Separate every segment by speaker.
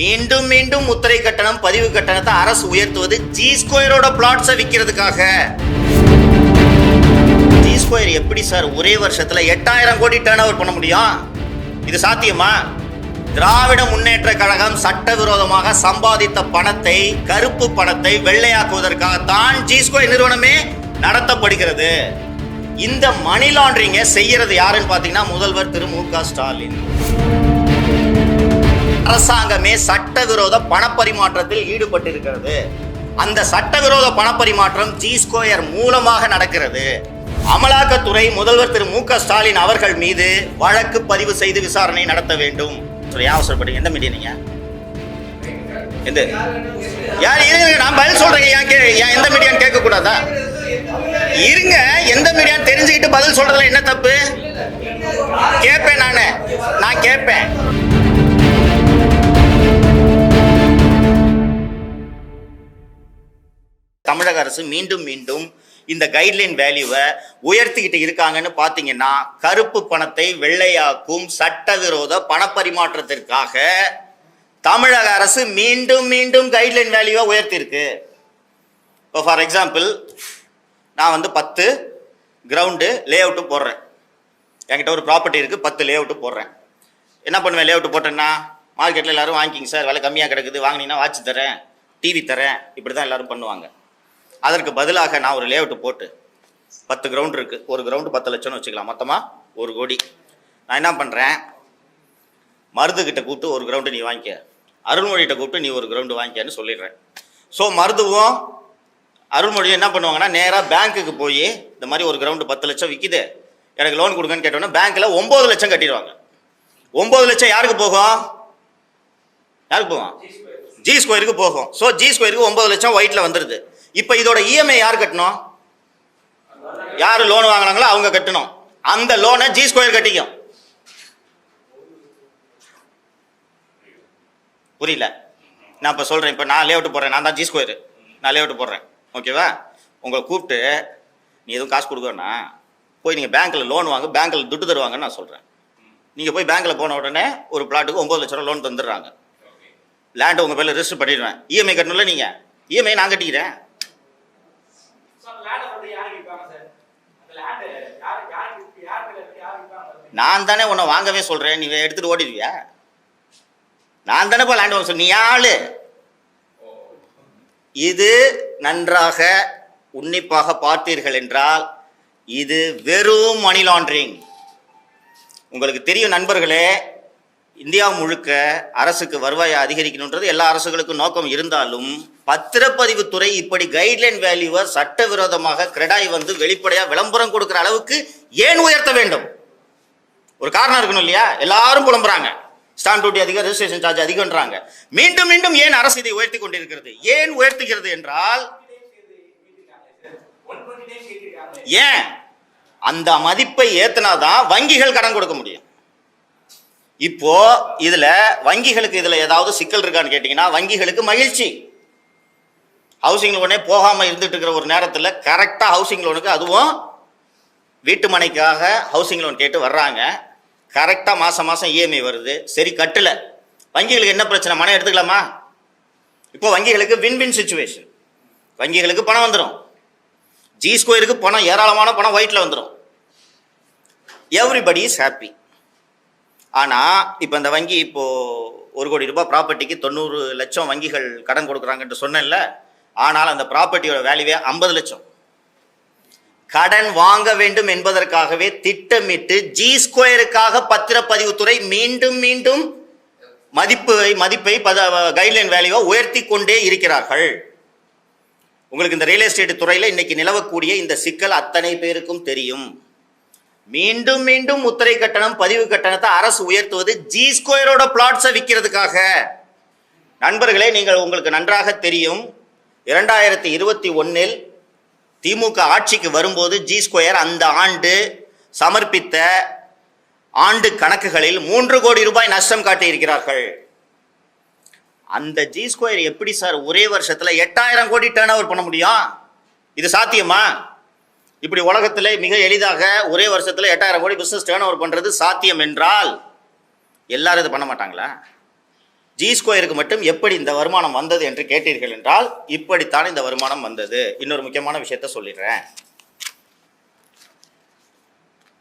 Speaker 1: மீண்டும் மீண்டும் முத்திரை கட்டணம் பதிவு கட்டணத்தை அரசு உயர்த்துவது ஜி ஸ்கொயரோட பிளாட்ஸை விற்கிறதுக்காக ஜி ஸ்கொயர் எப்படி சார் ஒரே வருஷத்துல எட்டாயிரம் கோடி டேர்ன் ஓவர் பண்ண முடியும்? இது சாத்தியமா? திராவிட முன்னேற்ற கழகம் சட்டவிரோதமாக சம்பாதித்த பணத்தை கருப்பு பணத்தை வெள்ளையாக்குவதற்காகத்தான் ஜி ஸ்கொயர் நிறுவனமே நடத்தப்படுகிறது. இந்த மணி லாண்டரிங்க செய்யறது யாருன்னு பாத்தீங்கன்னா முதல்வர் திரு மு க ஸ்டாலின். அரசாங்கமே சட்டவிரோத பணப்பரிமாற்றத்தில் ஈடுபட்டிருக்கிறது. அந்த சட்டவிரோத பணப்பரிமாற்றம் ஜி ஸ்கொயர் மூலமாக நடக்கிறது. அமலாக்கத்துறை முதல்வர் திரு மு க ஸ்டாலின் அவர்கள் மீது வழக்கு பதிவு செய்து விசாரணை நடத்த வேண்டும். சொல்லி அவசரப்படுங்க எந்த மீடியா நீங்க? எந்த? யார் இருங்க நான் பதில் சொல்றேன் ஏன் கே ஏன் எந்த மீடியான்னு கேட்க கூடாதா இருங்க எந்த மீடியான்னு தெரிஞ்சுக்கிட்டு பதில் சொல்றதுல என்ன தப்பு? கேட்பேன் நானு. நான் கேட்பேன். தமிழக அரசு மீண்டும் மீண்டும் இந்த கைட்லைன் வேல்யூவை உயர்த்திக்கிட்டு இருக்காங்கன்னு பார்த்தீங்கன்னா கருப்பு பணத்தை வெள்ளையாக்கும் சட்டவிரோத பணப்பரிமாற்றத்திற்காக தமிழக அரசு மீண்டும் மீண்டும் கைட்லைன் வேல்யூவை உயர்த்தியிருக்கு. இப்போ ஃபார் எக்ஸாம்பிள் நான் வந்து பத்து கிரவுண்டு லே அவுட்டு போடுறேன். என்கிட்ட ஒரு ப்ராப்பர்ட்டி இருக்குது பத்து லே அவுட்டு போடுறேன். என்ன பண்ணுவேன்? லே அவுட்டு போட்டேன்னா மார்க்கெட்டில் எல்லோரும் வாங்கிக்கிங்க சார் விலை கம்மியாக கிடக்குது வாங்கினீங்கன்னா வாட்ச் தரேன் டிவி தரேன் இப்படி தான் எல்லோரும் பண்ணுவாங்க. அதற்கு பதிலாக நான் ஒரு லேஅவுட் போட்டு பத்து கிரவுண்ட் இருக்குது ஒரு கிரவுண்டு பத்து லட்சம்னு வச்சுக்கலாம். மொத்தமாக ஒரு கோடி. நான் என்ன பண்ணுறேன் மருதுகிட்ட கூப்பிட்டு ஒரு கிரவுண்டு நீ வாங்கிக்க. அருள்மொழிகிட்ட கூப்பிட்டு நீ ஒரு கிரவுண்டு வாங்கிக்கன்னு சொல்லிடுறேன். ஸோ மருதுவும் அருள்மொழியும் என்ன பண்ணுவாங்கன்னா நேராக பேங்க்குக்கு போய் இந்த மாதிரி ஒரு கிரவுண்டு பத்து லட்சம் விற்கிது எனக்கு லோன் கொடுங்கன்னு கேட்டோன்னா பேங்க்கில் ஒம்பது லட்சம் கட்டிடுவாங்க. ஒம்பது லட்சம் யாருக்கு போகும்? யாருக்கு போகும்? ஜி ஸ்கொயருக்கு போகும். ஸோ ஜி ஸ்கொயருக்கு ஒம்பது லட்சம் ஒயிட்டில் வந்துடுது இப்போ இதோட இஎம்ஐ யார் கட்டணும்? யார் லோன் வாங்கினாங்களோ அவங்க கட்டணும். அந்த லோனை ஜி ஸ்கொயர் கட்டிக்கும். புரியல. நான் இப்போ சொல்கிறேன் இப்போ நான் லேஅவுட் போடுறேன். நான் தான் ஜி ஸ்கொயர் நான் லேஅவுட் போடுறேன். ஓகேவா உங்களை கூப்பிட்டு நீ எதுவும் காசு கொடுக்கறனா போய் நீங்கள் பேங்க்கில் லோன் வாங்க. பேங்க்கில் துட்டு தருவாங்கன்னு நான் சொல்கிறேன் நீங்கள் போய் பேங்க்கில் போன உடனே ஒரு பிளாட்டுக்கு ஒம்பது லட்ச ரூபா லோன் தந்துடுறாங்க. லேண்டை உங்கள் பேரில் ரெஜிஸ்டர் பண்ணிடுவேன். இஎம்ஐ கட்டணும்ல நீங்கள் இஎம்ஐ நான் கட்டிக்கிறேன்
Speaker 2: சார் லேண்ட் வந்து யாருக்கு விற்பாங்க சார் அந்த லேண்ட் யார் யாருக்கு யார் பேர்ல இருக்கு யார் விற்பாங்க
Speaker 1: நான் தானே உன்னை வாங்கவே சொல்கிறேன் நீ எடுத்துகிட்டு ஓடிடுவியா? நான் தானே லேண்ட் வாங்க சொல் நீ ஆளு. இது நன்றாக உன்னிப்பாக பார்த்தீர்கள் என்றால் இது வெறும் மணி லாண்ட்ரிங் உங்களுக்கு தெரியும் நண்பர்களே இந்தியா முழுக்க அரசுக்கு வருவாயை அதிகரிக்கணுன்றது எல்லா அரசுகளுக்கும் நோக்கம் இருந்தாலும் பத்திரப்பதிவுத்துறை இப்படி கைட்லைன் வேல்யூவை சட்டவிரோதமாக கிரெடாய் வந்து வெளிப்படையாக விளம்பரம் கொடுக்குற அளவுக்கு ஏன் உயர்த்த வேண்டும்? ஒரு காரணம் இருக்கணும் இல்லையா? எல்லாரும் புலம்புறாங்க. ஸ்டாம்ப் டியூட்டி அதிகம் ரெஜிஸ்ட்ரேஷன் சார்ஜ் அதிகம்ன்றாங்க. மீண்டும் மீண்டும் ஏன் அரசு இதை உயர்த்தி கொண்டிருக்கிறது? ஏன் உயர்த்துகிறது என்றால் ஏன்? அந்த மதிப்பை ஏத்துனாதான் வங்கிகள் கடன் கொடுக்க முடியும். இப்போ இதுல வங்கிகளுக்கு இதுல ஏதாவது சிக்கல் இருக்கான்னு கேட்டீங்கன்னா வங்கிகளுக்கு மகிழ்ச்சி. ஹவுசிங் லோனே போகாமல் இருந்துட்டு இருக்கிற ஒரு நேரத்தில் கரெக்டாக ஹவுசிங் லோனுக்கு அதுவும் வீட்டு மனைக்காக ஹவுசிங் லோன் கேட்டு வர்றாங்க. கரெக்டாக மாதம் மாதம் இஎம்ஐ வருது. சரி கட்டலை. வங்கிகளுக்கு என்ன பிரச்சனை? மனை எடுத்துக்கலாமா? இப்போ வங்கிகளுக்கு வின் வின் சுச்சுவேஷன் வங்கிகளுக்கு பணம் வந்துடும் ஜி ஸ்கொயருக்கு பணம் ஏராளமான பணம் ஒயிட்டில் வந்துடும் எவ்ரிபடி இஸ் ஹாப்பி ஆனால் இப்போ இந்த வங்கி இப்போது ஒரு கோடி ரூபாய் ப்ராப்பர்ட்டிக்கு தொண்ணூறு லட்சம் வங்கிகள் கடன் கொடுக்குறாங்கன்ட்டு சொன்னேன்ல ஆனால் அந்த ப்ராப்பர்ட்டியோட வேல்யூவே ஐம்பது லட்சம். கடன் வாங்க வேண்டும் என்பதற்காகவே திட்டமிட்டு ஜி ஸ்கொயருக்காக பத்திரப்பதிவுத்துறை மீண்டும் மீண்டும் மதிப்பை மதிப்பை பத கைட்லைன் வேல்யூவை உயர்த்தி கொண்டே இருக்கிறார்கள். உங்களுக்கு இந்த ரியல் எஸ்டேட் துறையில் இன்னைக்கு நிலவக்கூடிய இந்த சிக்கல் அத்தனை பேருக்கும் தெரியும். மீண்டும் மீண்டும் முத்திரை கட்டணம் பதிவு கட்டணத்தை அரசு உயர்த்துவது ஜி ஸ்கொயரோட பிளாட்ஸை விற்கிறதுக்காக நண்பர்களே நீங்கள் உங்களுக்கு நன்றாக தெரியும். இரண்டாயிரத்தி இருபத்தி ஒன்னில் திமுக ஆட்சிக்கு வரும்போது ஜி ஸ்கொயர் அந்த ஆண்டு சமர்ப்பித்த ஆண்டு கணக்குகளில் மூன்று கோடி ரூபாய் நஷ்டம் காட்டியிருக்கிறார்கள். அந்த ஜி ஸ்கொயர் எப்படி சார் ஒரே வருஷத்தில் எட்டாயிரம் கோடி டேர்ன் ஓவர் பண்ண முடியும்? இது சாத்தியமா? இப்படி உலகத்தில் மிக எளிதாக ஒரே வருஷத்தில் எட்டாயிரம் கோடி பிஸ்னஸ் டேர்ன் ஓவர் பண்ணுறது சாத்தியம் என்றால் எல்லாரும் இது பண்ண மாட்டாங்களா? ஜி ஸ்கொயருக்கு மட்டும் எப்படி இந்த வருமானம் வந்தது என்று கேட்டீர்கள் என்றால் இப்படித்தான் இந்த வருமானம் வந்தது. இன்னொரு முக்கியமான விஷயத்த சொல்லிடுறேன்.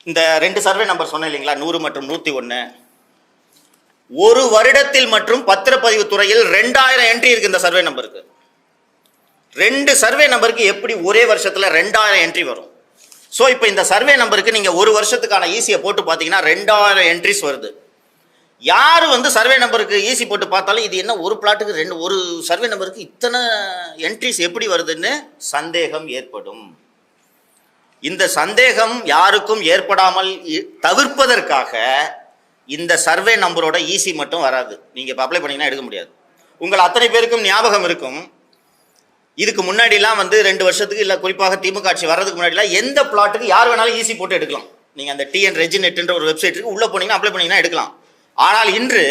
Speaker 1: இந்த ரெண்டு சர்வே நம்பர் சொன்னேன் இல்லைங்களா? நூறு மற்றும் நூற்றி ஒன்று ஒரு வருடத்தில் மற்றும் பத்திரப்பதிவு துறையில் ரெண்டாயிரம் என்ட்ரி இருக்கு இந்த சர்வே நம்பருக்கு ரெண்டு சர்வே நம்பருக்கு எப்படி ஒரே வருஷத்தில் ரெண்டாயிரம் என்ட்ரி வரும்? ஸோ இப்போ இந்த சர்வே நம்பருக்கு நீங்கள் ஒரு வருஷத்துக்கான ஈஸியை போட்டு பார்த்தீங்கன்னா ரெண்டாயிரம் என்ட்ரிஸ் வருது. யார் வந்து சர்வே நம்பருக்கு ஈஸி போட்டு பார்த்தாலும் இது என்ன ஒரு பிளாட்டுக்கு ரெண்டு ஒரு சர்வே நம்பருக்கு இத்தனை என்ட்ரிஸ் எப்படி வருதுன்னு சந்தேகம் ஏற்படும். இந்த சந்தேகம் யாருக்கும் ஏற்படாமல் தவிர்ப்பதற்காக இந்த சர்வே நம்பரோட ஈசி மட்டும் வராது. நீங்கள் இப்போ அப்ளை பண்ணிங்கன்னா எடுக்க முடியாது. உங்கள் அத்தனை பேருக்கும் ஞாபகம் இருக்கும். இதுக்கு முன்னாடிலாம் வந்து ரெண்டு வருஷத்துக்கு இல்லை குறிப்பாக திமுக ஆட்சி வர்றதுக்கு முன்னாடிலாம் எந்த பிளாட்டுக்கு யார் வேணாலும் ஈஸி போட்டு எடுக்கலாம். நீங்கள் அந்த டிஎன் ரெஜினெட்ன்ற ஒரு வெப்சைட் இருக்கு உள்ளே போனீங்கன்னா அப்ளை பண்ணிங்கன்னா எடுக்கலாம். ஆனால் இன்று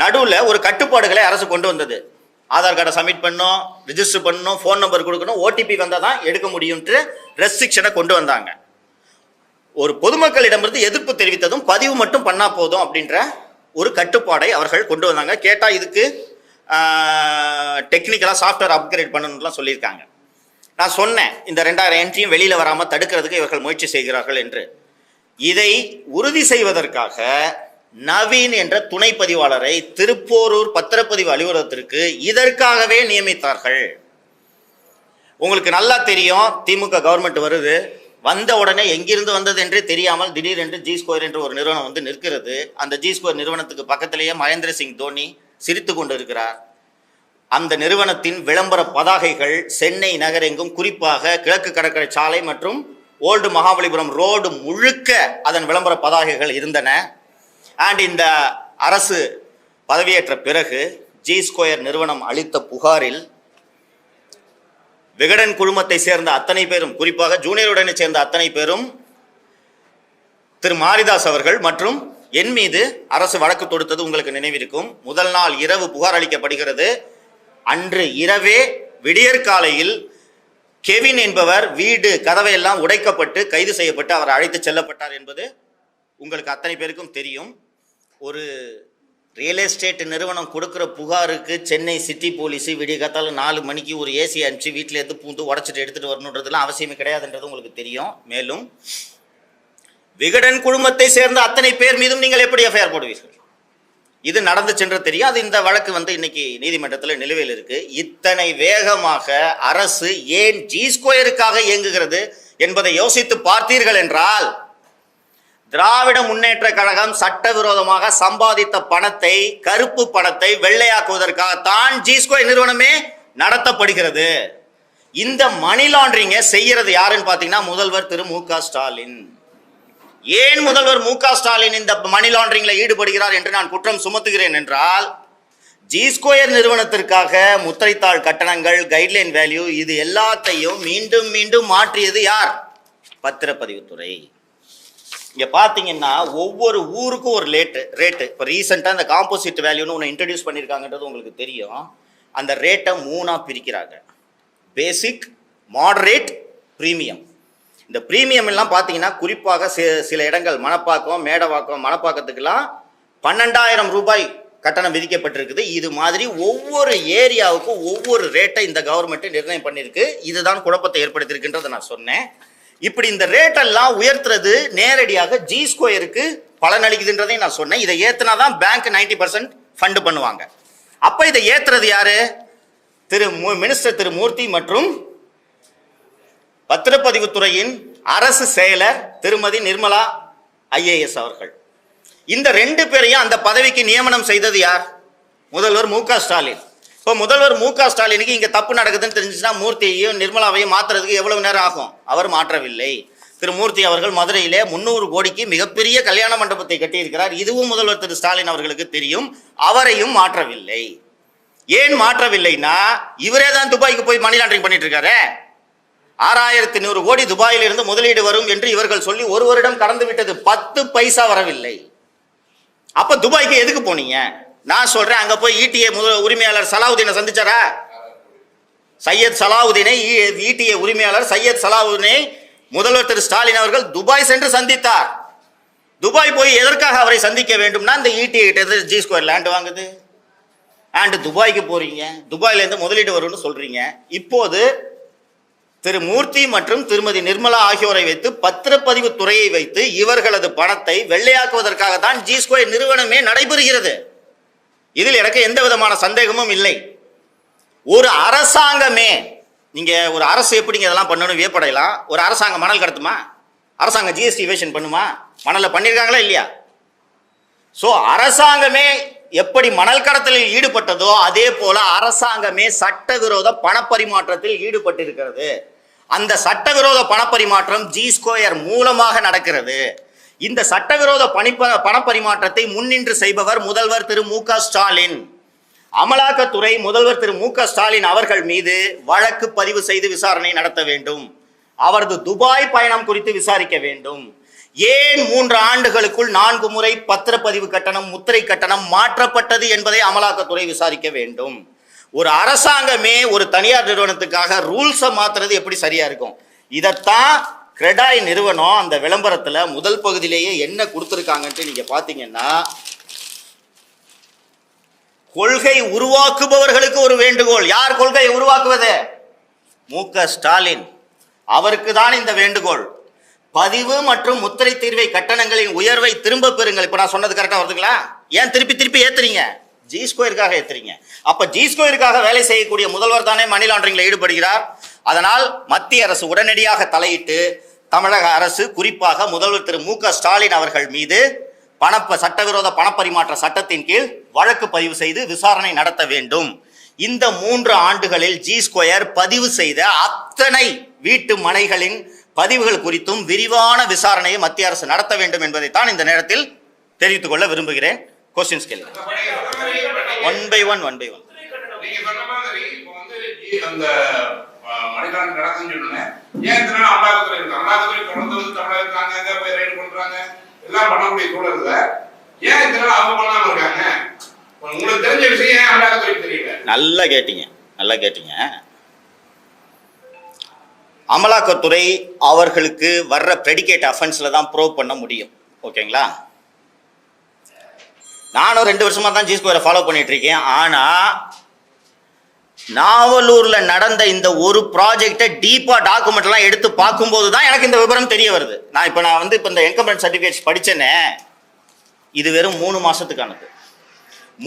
Speaker 1: நடுவில் ஒரு கட்டுப்பாடுகளை அரசு கொண்டு வந்தது. ஆதார் கார்டை சப்மிட் பண்ணணும் ரிஜிஸ்டர் பண்ணணும் ஃபோன் நம்பர் கொடுக்கணும் ஓடிபி வந்தால் தான் எடுக்க முடியும்ட்டு ரெஸ்ட்ரிக்ஷனை கொண்டு வந்தாங்க. ஒரு பொதுமக்களிடமிருந்து எதிர்ப்பு தெரிவித்ததும் பதிவு மட்டும் பண்ணா போதும் அப்படின்ற ஒரு கட்டுப்பாடை அவர்கள் கொண்டு வந்தாங்க. கேட்டால் இதுக்கு டெக்னிக்கலாக சாஃப்ட்வேர் அப்கிரேட் பண்ணணும்லாம் சொல்லியிருக்காங்க. நான் சொன்னேன் இந்த ரெண்டாயிரம் என்ட்ரியும் வெளியில் வராமல் தடுக்கிறதுக்கு இவர்கள் முயற்சி செய்கிறார்கள் என்று. இதை உறுதி செய்வதற்காக நவீன் என்ற துணை பதிவாளரை திருப்போரூர் பத்திரப்பதிவு அலுவலகத்திற்கு இதற்காகவே நியமித்தார்கள். உங்களுக்கு நல்லா தெரியும் திமுக கவர்மெண்ட் வருது. வந்த உடனே எங்கிருந்து வந்தது என்றே தெரியாமல் திடீரென்று ஜி ஸ்கொயர் என்று ஒரு நிறுவனம் வந்து நிற்கிறது. அந்த ஜி ஸ்கொயர் நிறுவனத்துக்கு பக்கத்திலேயே மகேந்திர சிங் தோனி சிரித்து கொண்டு இருக்கிறார் அந்த நிறுவனத்தின் விளம்பர பதாகைகள் சென்னை நகரெங்கும் குறிப்பாக கிழக்கு கடற்கரை சாலை மற்றும் ஓல்டு மகாபலிபுரம் ரோடு முழுக்க அதன் விளம்பர பதாகைகள் இருந்தன. அண்ட் இந்த அரசு பதவியேற்ற பிறகு ஜி ஸ்கொயர் நிறுவனம் அளித்த புகாரில் விகடன் குழுமத்தை சேர்ந்த அத்தனை பேரும் குறிப்பாக ஜூனியருடனை சேர்ந்த அத்தனை பேரும் திரு மாரிதாஸ் அவர்கள் மற்றும் என் மீது அரசு வழக்கு தொடுத்தது உங்களுக்கு நினைவிருக்கும். முதல் நாள் இரவு புகார் அளிக்கப்படுகிறது. அன்று இரவே விடியற்காலையில் கெவின் என்பவர் வீடு கதவை எல்லாம் உடைக்கப்பட்டு கைது செய்யப்பட்டு அவர் அழைத்து செல்லப்பட்டார் என்பது உங்களுக்கு அத்தனை பேருக்கும் தெரியும். ஒரு ரியல் எஸ்டேட் நிறுவனம் கொடுக்குற புகாருக்கு சென்னை சிட்டி போலீஸு விடியகாத்தால் நாலு மணிக்கு ஒரு ஏசி அனுப்பிச்சு வீட்டிலேருந்து பூந்து உடச்சிட்டு எடுத்துகிட்டு வரணுன்றதுலாம் அவசியமே கிடையாதுன்றது உங்களுக்கு தெரியும். மேலும் விகடன் குழுமத்தை சேர்ந்த அத்தனை பேர் மீதும் நீங்கள் எப்படி எஃப்ஐஆர் போடுவீர்கள்? இது நடந்து சென்று தெரியும் அது இந்த வழக்கு வந்து இன்னைக்கு நீதிமன்றத்தில் நிலுவையில் இருக்கு. இத்தனை வேகமாக அரசு ஏன் ஜி ஸ்கொயருக்காக இயங்குகிறது என்பதை யோசித்து பார்த்தீர்கள் என்றால் திராவிட முன்னேற்ற கழகம் சட்டவிரோதமாக சம்பாதித்த பணத்தை கருப்பு பணத்தை வெள்ளையாக்குவதற்காகத்தான் தான் ஸ்கொயர் நிறுவனமே நடத்தப்படுகிறது. இந்த மணி லாண்டரிங்கை செய்யறது யாருன்னு பார்த்தீங்கன்னா முதல்வர் திரு மு ஸ்டாலின். ஏன் முதல்வர் மு ஸ்டாலின் இந்த மணி லாண்டரிங்ல ஈடுபடுகிறார் என்று நான் குற்றம் சுமத்துகிறேன் என்றால் ஜி ஸ்கொயர் நிறுவனத்திற்காக முத்திரைத்தாள் கட்டணங்கள் கைட்லைன் வேல்யூ இது எல்லாத்தையும் மீண்டும் மீண்டும் மாற்றியது யார்? பத்திரப்பதிவுத்துறை. இங்க பாத்தீங்கன்னா ஒவ்வொரு ஊருக்கும் ஒரு லேட்டு ரேட்டு இப்போ ரீசெண்டாக இந்த காம்போசிட் வேல்யூன்னு ஒன்று இன்ட்ரடியூஸ் பண்ணியிருக்காங்கன்றது உங்களுக்கு தெரியும். அந்த ரேட்டை மூணாக பிரிக்கிறாங்க. பேசிக் மாடரேட் ப்ரீமியம் இந்த ப்ரீமியம் எல்லாம் பார்த்தீங்கன்னா குறிப்பாக சில சில இடங்கள் மணப்பாக்கம் மேடவாக்கம் மணப்பாக்கத்துக்கெல்லாம் பன்னெண்டாயிரம் ரூபாய் கட்டணம் விதிக்கப்பட்டிருக்குது. இது மாதிரி ஒவ்வொரு ஏரியாவுக்கும் ஒவ்வொரு ரேட்டை இந்த கவர்மெண்ட்டு நிர்ணயம் பண்ணியிருக்கு இதுதான் குழப்பத்தை ஏற்படுத்தியிருக்குன்றதை நான் சொன்னேன். இப்படி இந்த ரேட்டெல்லாம் உயர்த்துறது நேரடியாக ஜி ஸ்கொயருக்கு பலனளிக்குதுன்றதையும் நான் சொன்னேன். இதை ஏத்துனா தான் பேங்க் நைன்டி பர்சன்ட் ஃபண்டு பண்ணுவாங்க. அப்போ இதை ஏத்துறது யாரு? திரு மினிஸ்டர் திரு மூர்த்தி மற்றும் பத்திரப்பதிவுத்துறையின் அரசு செயலர் திருமதி நிர்மலா ஐஏஎஸ் அவர்கள். இந்த ரெண்டு பேரையும் அந்த பதவிக்கு நியமனம் செய்தது யார்? முதல்வர் மு ஸ்டாலின். இப்போ முதல்வர் மு க ஸ்டாலினுக்கு இங்கே தப்பு நடக்குதுன்னு தெரிஞ்சுச்சுன்னா மூர்த்தியையும் நிர்மலாவையும் மாற்றுறதுக்கு எவ்வளவு நேரம் ஆகும்? அவர் மாற்றவில்லை. திரு மூர்த்தி அவர்கள் மதுரையிலே முந்நூறு கோடிக்கு மிகப்பெரிய கல்யாண மண்டபத்தை கட்டியிருக்கிறார். இதுவும் முதல்வர் திரு ஸ்டாலின் அவர்களுக்கு தெரியும். அவரையும் மாற்றவில்லை. ஏன் மாற்றவில்லைன்னா இவரே தான் துபாய்க்கு போய் மணி லாண்டரிங் பண்ணிட்டு இருக்காரு ஆறாயிரத்தி நூறு கோடி துபாயில் இருந்து முதலீடு வரும் என்று இவர்கள் சொல்லி ஒரு வருடம் கடந்து விட்டது. பத்து பைசா வரவில்லை. அப்ப துபாய்க்கு எதுக்கு போனீங்க? நான் சொல்றேன் அங்க போய் ஈட்டிய முதல் உரிமையாளர் சலாவுதீனை சந்திச்சாரா? சையத் சலாவுதீனை ஈட்டிய உரிமையாளர் சையத் சலாவுதீனை முதல்வர் திரு ஸ்டாலின் அவர்கள் துபாய் சென்று சந்தித்தார். துபாய் போய் எதற்காக அவரை சந்திக்க வேண்டும்னா இந்த ஈட்டிய கிட்ட ஜி ஸ்கொயர் லேண்ட் வாங்குது. அண்டு துபாய்க்கு போறீங்க. துபாயிலேருந்து முதலீடு வரும்னு சொல்றீங்க. இப்போது திரு மூர்த்தி மற்றும் திருமதி நிர்மலா ஆகியோரை வைத்து பத்திரப்பதிவு துறையை வைத்து இவர்களது பணத்தை வெள்ளையாக்குவதற்காக தான் ஜி ஸ்கொயர் நிறுவனமே நடைபெறுகிறது. இதில் எனக்கு எந்த விதமான சந்தேகமும் இல்லை. ஒரு அரசாங்கமே நீங்க ஒரு அரசு எப்படிங்க இதெல்லாம் பண்ணணும் வியப்படையலாம் ஒரு அரசாங்கம் மணல் கடத்துமா? அரசாங்கம் ஜிஎஸ்டி வேஷன் பண்ணுமா? மணலில் பண்ணியிருக்காங்களா இல்லையா? ஸோ அரசாங்கமே எப்படி மணல் கடத்தலில் ஈடுபட்டதோ அதே போல அரசாங்கமே சட்டவிரோத பணப்பரிமாற்றத்தில் ஈடுபட்டிருக்கிறது. அந்த சட்டவிரோத பணப்பரிமாற்றம் ஜி ஸ்கொயர் மூலமாக நடக்கிறது. இந்த சட்டவிரோத பணிப்ப பணப்பரிமாற்றத்தை முன்னின்று செய்பவர் முதல்வர் திரு மு ஸ்டாலின். அமலாக்கத்துறை முதல்வர் திரு மு க ஸ்டாலின் அவர்கள் மீது வழக்கு பதிவு செய்து விசாரணை நடத்த வேண்டும். அவரது துபாய் பயணம் குறித்து விசாரிக்க வேண்டும். ஏன் மூன்று ஆண்டுகளுக்குள் நான்கு முறை பத்திரப்பதிவு கட்டணம் முத்திரை கட்டணம் மாற்றப்பட்டது என்பதை அமலாக்கத்துறை விசாரிக்க வேண்டும். ஒரு அரசாங்கமே ஒரு தனியார் நிறுவனத்துக்காக ரூல்ஸை மாத்துறது எப்படி சரியா இருக்கும்? இதைத்தான் கிரெடாய் நிறுவனம் அந்த விளம்பரத்தில் முதல் பகுதியிலேயே என்ன கொடுத்துருக்காங்கன்ட்டு நீங்கள் பார்த்தீங்கன்னா கொள்கை உருவாக்குபவர்களுக்கு ஒரு வேண்டுகோள். யார் கொள்கையை உருவாக்குவது? மு ஸ்டாலின். அவருக்கு தான் இந்த வேண்டுகோள். பதிவு மற்றும் முத்திரை தீர்வை கட்டணங்களின் உயர்வை திரும்ப பெறுங்கள். இப்போ நான் சொன்னது கரெக்டாக வருதுங்களா? ஏன் திருப்பி திருப்பி ஏத்துறீங்க? ஜி ஸ்கொயருக்காக ஏத்துறீங்க. அப்ப ஜி ஸ்கொயருக்காக வேலை செய்யக்கூடிய முதல்வர் தானே மணி லாண்டரிங்ல ஈடுபடுகிறார். அதனால் மத்திய அரசு உடனடியாக தலையிட்டு தமிழக அரசு குறிப்பாக முதல்வர் திரு மு க ஸ்டாலின் அவர்கள் மீது பணப்ப சட்டவிரோத பணப்பரிமாற்ற சட்டத்தின் கீழ் வழக்கு பதிவு செய்து விசாரணை நடத்த வேண்டும். இந்த மூன்று ஆண்டுகளில் ஜி ஸ்கொயர் பதிவு செய்த அத்தனை வீட்டு மனைகளின் பதிவுகள் குறித்தும் விரிவான விசாரணையை மத்திய அரசு நடத்த வேண்டும் என்பதைத்தான் இந்த நேரத்தில் தெரிவித்துக் கொள்ள விரும்புகிறேன். கொஸ்டின்ஸ் கேள்வி one by one one by one
Speaker 3: நீங்க சொன்ன மாதிரி சொன்னேன் ஏன் இத்தனை நாள் அமலாக்கத்துறை இருக்கு? அமலாக்கத்துறை தொடர்ந்து வந்து தமிழகத்துக்கு அங்க போய் ரைடு பண்றாங்க? எல்லாம் பண்ணக்கூடிய சூழல்ல ஏன் இத்தனை அவங்க பண்ணாம இருக்காங்க? உங்களுக்கு தெரிஞ்ச விஷயம் ஏன் அமலாக்கத்துறைக்கு தெரியல?
Speaker 1: நல்லா கேட்டீங்க. நல்லா கேட்டீங்க. அமலாக்கத்துறை அவர்களுக்கு வர்ற ப்ரெடிகேட் அஃபென்ஸில் தான் ப்ரூவ் பண்ண முடியும். ஓகேங்களா நானும் ரெண்டு வருஷமாக தான் ஜி ஸ்கொயரை ஃபாலோ பண்ணிட்டு இருக்கேன். ஆனா நாவலூர்ல நடந்த இந்த ஒரு ப்ராஜெக்டை டீப்பா டாக்குமெண்ட் எல்லாம் எடுத்து பார்க்கும்போது தான் எனக்கு இந்த விவரம் தெரிய வருது. நான் இப்போ நான் வந்து இப்போ இந்த என்கம்பரன்ஸ் சர்டிஃபிகேட்ஸ் படிச்சேனே இது வெறும் மூணு மாசத்துக்கானது.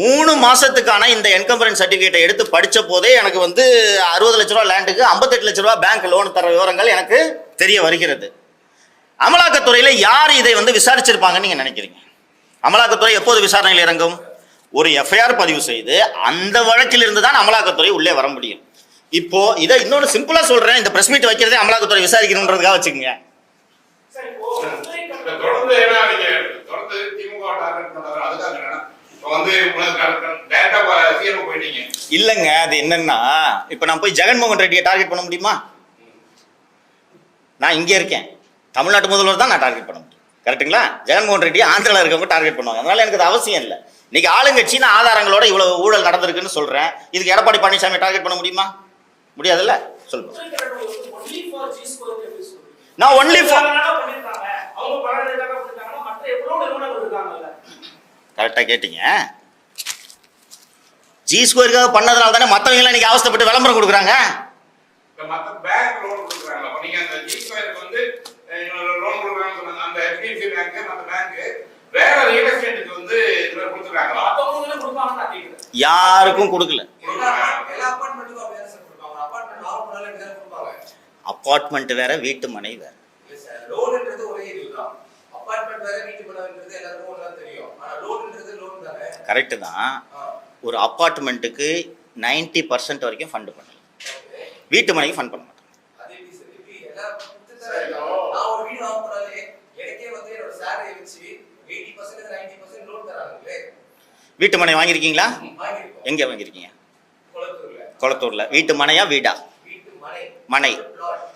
Speaker 1: மூணு மாசத்துக்கான இந்த என்கம்பரன்ஸ் சர்டிஃபிகேட்டை எடுத்து படித்த போதே எனக்கு வந்து அறுபது லட்ச ரூபா லேண்டுக்கு ஐம்பத்தெட்டு லட்ச ரூபா பேங்க் லோன் தர விவரங்கள் எனக்கு தெரிய வருகிறது. அமலாக்கத்துறையில் யார் இதை வந்து விசாரிச்சிருப்பாங்கன்னு நீங்கள் நினைக்கிறீங்க? அமலாக்கத்துறை எப்போது விசாரணையில் இறங்கும்? ஒரு எஃப்ஐஆர் பதிவு செய்து அந்த வழக்கிலிருந்து தான் அமலாக்கத்துறை உள்ளே வர முடியும். இப்போ இதை இன்னொரு சிம்பிளா சொல்றேன். இந்த பிரஸ் மீட் வைக்கிறதே அமலாக்கத்துறை விசாரிக்கணுன்றதுக்காக வச்சுக்கோங்க. இல்லைங்க அது என்னன்னா இப்போ நான் போய் ஜெகன்மோகன் ரெட்டியை டார்கெட் பண்ண முடியுமா? நான் இங்கே இருக்கேன். தமிழ்நாட்டு முதல்வர் தான் நான் டார்கெட் பண்ண முடியும். கரெக்ட்டுங்களா ஜெகன்மோகன் ரெட்டி ஆந்திராவில் இருக்கவங்க டார்கெட் பண்ணுவாங்க. அதனால எனக்கு அது அவசியம் இல்லை. இன்னைக்கு ஆளுங்கட்சி ஆதாரங்களோட இவ்வளவு ஊழல் நடந்திருக்குன்னு சொல்றேன். இதுக்கு எடப்பாடி பழனிசாமி டார்கெட் பண்ண முடியுமா? முடியாதுல்ல? சொல்லுங்க. நான் ஒன்லி ஃபார் கரெக்டாக கேட்டீங்க. ஜி ஸ்கொயருக்காக பண்ணதுனால தானே மற்றவங்க எல்லாம் இன்னைக்கு அவஸ்தைப்பட்டு விளம்பரம் கொடுக்குறாங்க?
Speaker 3: அந்த வேற ரியல் எஸ்டேட்டுக்கு வந்து இதுல கொடுத்துருக்காங்களா?
Speaker 2: கொடுப்பாங்கன்னு நான் கேக்குறேன்
Speaker 1: யாருக்கும் கொடுக்கல.
Speaker 4: அப்பார்ட்மெண்ட்
Speaker 1: அப்பார்ட்மெண்ட் வேற வீட்டு மனை வேற. கரெக்டு தான்? ஒரு அப்பார்ட்மெண்ட்டுக்கு 90% பர்சன்ட் வரைக்கும் ஃபண்ட் பண்ணலாம். வீட்டு மனைக்கு ஃபண்ட் பண்ண மாட்டாங்க
Speaker 4: அது எப்படி சார் எப்படி எல்லா கொடுத்துட்டாரு. நான் ஒரு வீடு வாங்க போனாலே எனக்கே வந்து என்னோட சேலரி வச்சு eighty percent ninety percent loan தராங்களே
Speaker 1: வீட்டு மனை வாங்கியிருக்கீங்களா? எங்கே வாங்கியிருக்கீங்க?
Speaker 4: குளத்தூர்ல.
Speaker 1: வீட்டு மனையா வீடா?
Speaker 4: மனை.
Speaker 1: மனை.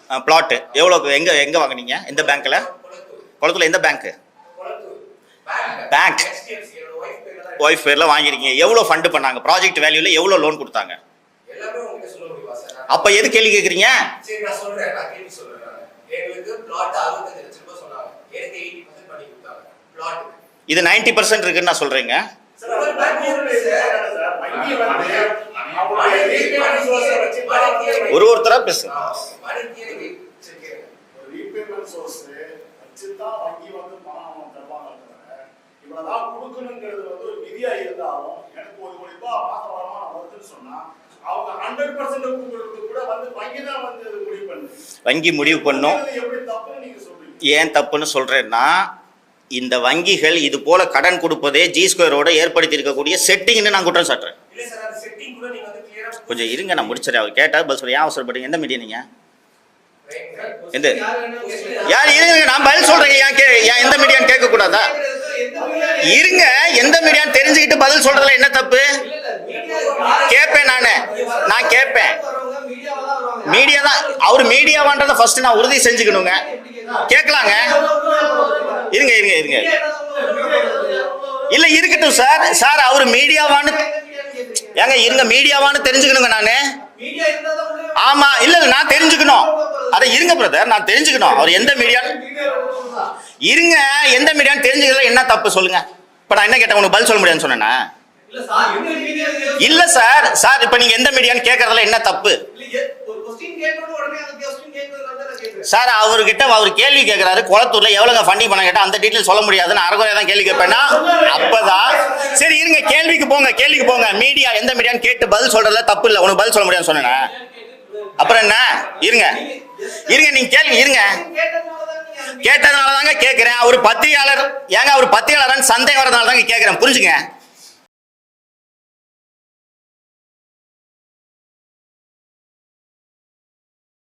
Speaker 4: பிளாட்
Speaker 1: பிளாட்டு எவ்வளோக்கு எங்கே எங்கே வாங்குனீங்க? எந்த பேங்க்கில்
Speaker 4: குளத்தூர்.
Speaker 1: குளத்தூரில் எந்த பேங்க்கு
Speaker 4: பேங்க் என்னோட ஒய்ஃப் பேர்ல
Speaker 1: வாங்கியிருக்கீங்க. எவ்வளோ ஃபண்டு பண்ணாங்க? ப்ராஜெக்ட் வேல்யூவில் எவ்வளோ லோன் கொடுத்தாங்க? அப்போ எது கேள்வி கேட்குறீங்க இது 90% பர்சன்ட் இருக்குன்னு நான் சொல்கிறேங்க
Speaker 4: ஒரு
Speaker 1: ஒருத்தரா பேசுங்க.
Speaker 5: வங்கி முடிவு பண்ணுது
Speaker 1: பண்ணும். ஏன் தப்புன்னு சொல்றேன்னா இந்த வங்கிகள் இது போல கடன் கொடுப்பதே ஜி ஸ்கொயரோட ஏற்படுத்தி இருக்கக்கூடிய செட்டிங்னு நான் குற்றம் சாட்டுறேன். கொஞ்சம் இருங்க நான் முடிச்சிடறேன். அவர் கேட்டார் பதில் சொல்ல ஏன் அவசரப்படுங்க எந்த மீடியா நீங்க? எந்த? யார் இருங்க நான் பதில் சொல்றேங்க. ஏன் கே ஏன் எந்த மீடியான்னு கேட்க கூடாதா இருங்க எந்த மீடியான்னு தெரிஞ்சுக்கிட்டு பதில் சொல்றதுல என்ன தப்பு? கேட்பேன் நானு. நான் கேட்பேன். மீடியா தான் அவர் மீடியாவான்றத ஃபர்ஸ்ட் நான் உறுதி செஞ்சுக்கணுங்க. கேட்கலாங்க. இருங்க இருங்க இருங்க. இல்ல இருக்கட்டும் சார். சார் அவர் மீடியாவான்னு ஏங்க இருங்க மீடியாவான்னு தெரிஞ்சுக்கணுங்க நானு. ஆமா இல்ல நான் தெரிஞ்சுக்கணும். அத இருங்க பிரதர் நான் தெரிஞ்சுக்கணும். அவர் எந்த மீடியா இருங்க எந்த மீடியான்னு தெரிஞ்சுக்கிறதுல என்ன தப்பு சொல்லுங்க. இப்ப நான் என்ன கேட்டேன் உனக்கு பதில் சொல்ல முடியாதுன்னு சொன்னேனா இல்ல சார் சார். இப்ப நீங்க எந்த மீடியான்னு கேக்குறதுல என்ன தப்பு? சார் அவர்கிட்ட அவர் கேள்வி கேட்கிறாரு குளத்தூர்ல எவ்வளவு ஃபண்டிங் பண்ண கேட்டா அந்த டீட்டெயில் சொல்ல முடியாதுன்னு அறகுறையா தான் கேள்வி கேட்பேன்னா அப்பதான் சரி இருங்க கேள்விக்கு போங்க கேள்விக்கு போங்க. மீடியா எந்த மீடியான்னு கேட்டு பதில் சொல்றதுல தப்பு இல்லை. உனக்கு பதில் சொல்ல முடியாதுன்னு சொன்னேன். அப்புறம் என்ன? இருங்க. இருங்க நீங்க கேள்வி இருங்க. கேட்டதுனால தாங்க கேட்கிறேன் அவர் பத்திரிகையாளர் ஏங்க அவர் பத்திரிகையாளர் சந்தேகம் வரதுனால தாங்க கேட்கிறேன் புரிஞ்சுங்க.